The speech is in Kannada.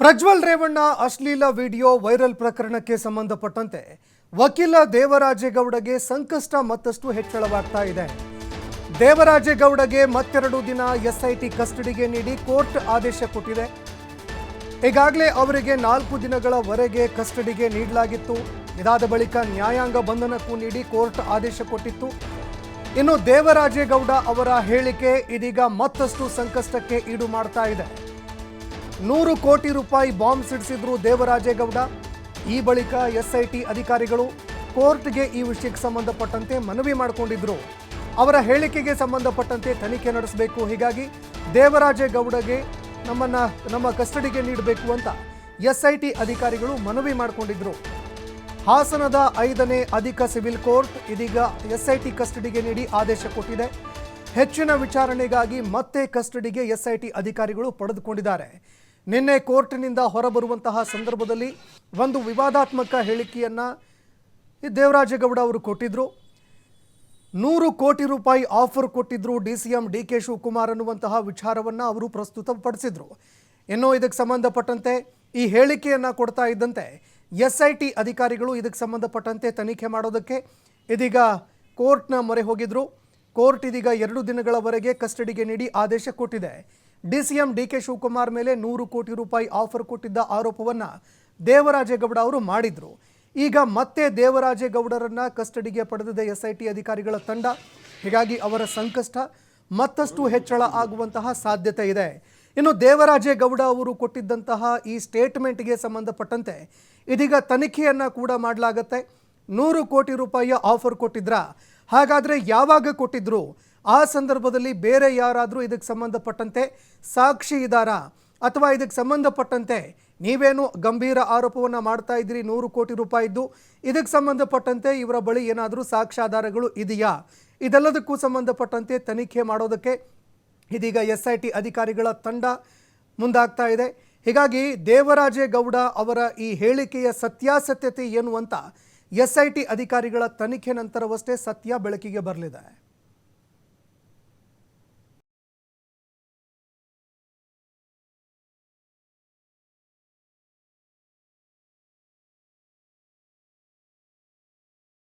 ಪ್ರಜ್ವಲ್ ರೇವಣ್ಣ ಅಶ್ಲೀಲ ವಿಡಿಯೋ ವೈರಲ್ ಪ್ರಕರಣಕ್ಕೆ ಸಂಬಂಧಪಟ್ಟಂತೆ ವಕೀಲ ದೇವರಾಜೇಗೌಡಗೆ ಸಂಕಷ್ಟ ಮತ್ತಷ್ಟು ಹೆಚ್ಚಳವಾಗ್ತಾ ಇದೆ. ದೇವರಾಜೇಗೌಡಗೆ ಮತ್ತೆರಡು ದಿನ ಎಸ್ಐಟಿ ಕಸ್ಟಡಿಗೆ ನೀಡಿ ಕೋರ್ಟ್ ಆದೇಶ ಕೊಟ್ಟಿದೆ. ಈಗಾಗಲೇ ಅವರಿಗೆ ನಾಲ್ಕು ದಿನಗಳವರೆಗೆ ಕಸ್ಟಡಿಗೆ ನೀಡಲಾಗಿತ್ತು. ಇದಾದ ಬಳಿಕ ನ್ಯಾಯಾಂಗ ಬಂಧನಕ್ಕೂ ನೀಡಿ ಕೋರ್ಟ್ ಆದೇಶ ಕೊಟ್ಟಿತ್ತು. ಇನ್ನು ದೇವರಾಜೇಗೌಡ ಅವರ ಹೇಳಿಕೆ ಇದೀಗ ಮತ್ತಷ್ಟು ಸಂಕಷ್ಟಕ್ಕೆ ಈಡು ಮಾಡ್ತಾ ಇದೆ. ನೂರು ಕೋಟಿ ರೂಪಾಯಿ ಬಾಂಬ್ ಸಿಡಿಸಿದ್ರು ದೇವರಾಜೇಗೌಡ. ಈ ಬಳಿಕ ಎಸ್ಐಟಿ ಅಧಿಕಾರಿಗಳು ಕೋರ್ಟ್ಗೆ ಈ ವಿಷಯಕ್ಕೆ ಸಂಬಂಧಪಟ್ಟಂತೆ ಮನವಿ ಮಾಡಿಕೊಂಡಿದ್ರು. ಅವರ ಹೇಳಿಕೆಗೆ ಸಂಬಂಧಪಟ್ಟಂತೆ ತನಿಖೆ ನಡೆಸಬೇಕು. ಹೀಗಾಗಿ ದೇವರಾಜೇಗೌಡಗೆ ನಮ್ಮನ್ನ, ನಮ್ಮ ಕಸ್ಟಡಿಗೆ ನೀಡಬೇಕು ಅಂತ ಎಸ್ಐಟಿ ಅಧಿಕಾರಿಗಳು ಮನವಿ ಮಾಡಿಕೊಂಡಿದ್ರು. ಹಾಸನದ ಐದನೇ ಅಧಿಕ ಸಿವಿಲ್ ಕೋರ್ಟ್ ಇದೀಗ ಎಸ್ಐಟಿ ಕಸ್ಟಡಿಗೆ ನೀಡಿ ಆದೇಶ ಕೊಟ್ಟಿದೆ. ಹೆಚ್ಚಿನ ವಿಚಾರಣೆಗಾಗಿ ಮತ್ತೆ ಕಸ್ಟಡಿಗೆ ಎಸ್ಐಟಿ ಅಧಿಕಾರಿಗಳು ಪಡೆದುಕೊಂಡಿದ್ದಾರೆ. ನಿನ್ನೆ ಕೋರ್ಟ್ನಿಂದ ಹೊರಬರುವಂತಹ ಸಂದರ್ಭದಲ್ಲಿ ಒಂದು ವಿವಾದಾತ್ಮಕ ಹೇಳಿಕೆಯನ್ನು ಈ ದೇವರಾಜೇಗೌಡ ಅವರು ಕೊಟ್ಟಿದ್ದರು ನೂರು ಕೋಟಿ ರೂಪಾಯಿ ಆಫರ್ ಕೊಟ್ಟಿದ್ದರು D C M D K Shivakumar ಅನ್ನುವಂತಹ ವಿಚಾರವನ್ನು ಅವರು ಪ್ರಸ್ತುತಪಡಿಸಿದರು. ಇನ್ನು ಇದಕ್ಕೆ ಸಂಬಂಧಪಟ್ಟಂತೆ ಈ ಹೇಳಿಕೆಯನ್ನು ಕೊಡ್ತಾ ಇದ್ದಂತೆ ಎಸ್ ಐ ಟಿ ಅಧಿಕಾರಿಗಳು ಇದಕ್ಕೆ ಸಂಬಂಧಪಟ್ಟಂತೆ ತನಿಖೆ ಮಾಡೋದಕ್ಕೆ ಇದೀಗ ಕೋರ್ಟ್ನ ಮೊರೆ ಹೋಗಿದ್ರು. ಕೋರ್ಟ್ ಇದೀಗ ಎರಡು ದಿನಗಳವರೆಗೆ ಕಸ್ಟಡಿಗೆ ನೀಡಿ ಆದೇಶ ಕೊಟ್ಟಿದೆ. ಡಿ ಡಿಕೆ ಶಿವಕುಮಾರ್ ಮೇಲೆ ನೂರು ಕೋಟಿ ರೂಪಾಯಿ ಆಫರ್ ಕೊಟ್ಟಿದ್ದ ಆರೋಪವನ್ನು ದೇವರಾಜೇಗೌಡ ಅವರು ಮಾಡಿದ್ರು. ಈಗ ಮತ್ತೆ ದೇವರಾಜೇಗೌಡರನ್ನ ಕಸ್ಟಡಿಗೆ ಪಡೆದಿದೆ ಎಸ್ಐಟಿ ಅಧಿಕಾರಿಗಳ ತಂಡ. ಹೀಗಾಗಿ ಅವರ ಸಂಕಷ್ಟ ಮತ್ತಷ್ಟು ಹೆಚ್ಚಳ ಆಗುವಂತಹ ಸಾಧ್ಯತೆ ಇದೆ. ಇನ್ನು ದೇವರಾಜೇಗೌಡ ಅವರು ಕೊಟ್ಟಿದ್ದಂತಹ ಈ ಸ್ಟೇಟ್ಮೆಂಟ್ಗೆ ಸಂಬಂಧಪಟ್ಟಂತೆ ಇದೀಗ ತನಿಖೆಯನ್ನು ಕೂಡ ಮಾಡಲಾಗತ್ತೆ. ನೂರು ಕೋಟಿ ರೂಪಾಯಿಯ ಆಫರ್ ಕೊಟ್ಟಿದ್ರ? ಹಾಗಾದರೆ ಯಾವಾಗ ಕೊಟ್ಟಿದ್ರು? ಆ ಸಂದರ್ಭದಲ್ಲಿ ಬೇರೆ ಯಾರಾದರೂ ಇದಕ್ಕೆ ಸಂಬಂಧಪಟ್ಟಂತೆ ಸಾಕ್ಷಿ ಇದ್ದಾರಾ? ಅಥವಾ ಇದಕ್ಕೆ ಸಂಬಂಧಪಟ್ಟಂತೆ ನೀವೇನು ಗಂಭೀರ ಆರೋಪವನ್ನು ಮಾಡ್ತಾ ಇದ್ದೀರಿ? ನೂರು ಕೋಟಿ ರೂಪಾಯಿದ್ದು ಇದಕ್ಕೆ ಸಂಬಂಧಪಟ್ಟಂತೆ ಇವರ ಬಳಿ ಏನಾದರೂ ಸಾಕ್ಷ್ಯಾಧಾರಗಳು ಇದೆಯಾ? ಇದೆಲ್ಲದಕ್ಕೂ ಸಂಬಂಧಪಟ್ಟಂತೆ ತನಿಖೆ ಮಾಡೋದಕ್ಕೆ ಇದೀಗ ಎಸ್ ಐ ಟಿ ಅಧಿಕಾರಿಗಳ ತಂಡ ಮುಂದಾಗ್ತಾ ಇದೆ. ಹೀಗಾಗಿ ದೇವರಾಜೇಗೌಡ ಅವರ ಈ ಹೇಳಿಕೆಯ ಸತ್ಯಾಸತ್ಯತೆ ಏನು ಅಂತ ಎಸ್ ಐ ಟಿ ಅಧಿಕಾರಿಗಳ ತನಿಖೆ ನಂತರವಷ್ಟೇ ಸತ್ಯ ಬೆಳಕಿಗೆ ಬರಲಿದೆ.